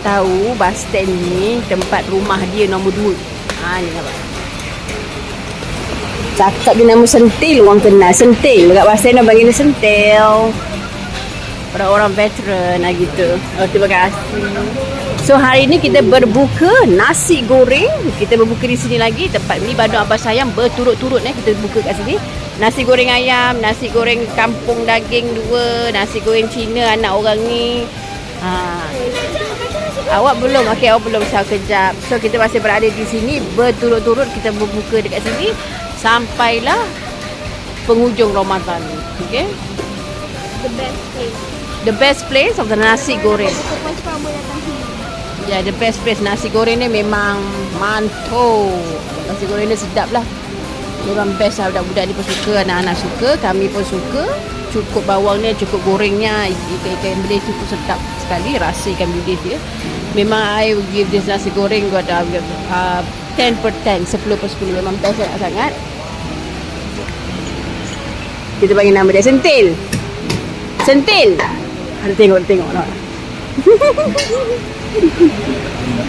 tahu bus stand ni tempat rumah dia nombor 2. Ha ni nampak. Cakap dia nama Sentil orang kenal. Sentil. Dekat bus stand panggil dia Sentil. Orang-orang veteran lah gitu. Oh, terima kasih. So hari ni kita berbuka nasi goreng. Kita berbuka di sini lagi. Tempat ni Bandung Abah Sayang berturut-turut eh. Kita buka kat sini. Nasi goreng ayam, nasi goreng kampung daging dua, nasi goreng Cina anak orang ni. Ha. Awak belum? Okey, awak belum saya kejap. So kita masih berada di sini berturut-turut kita berbuka dekat sini sampailah penghujung Ramadan. Okey. The best place. The best place of the nasi goreng. Ya, yeah, the best place nasi goreng ni memang mantul. Nasi goreng ni sedap lah. Memang best lah budak-budak ni pun suka, anak-anak suka, kami pun suka. Cukup bawang cukup gorengnya, ikan-ikan bilis tu pun sedap sekali, rasa ikan bilis dia. Memang I will give this nasi goreng got uh, uh, 10 per 10, 10 per 10. Memang best sangat-sangat. Kita bagi nama dia Sentil. Sentil. Ada tengok, tengok. No.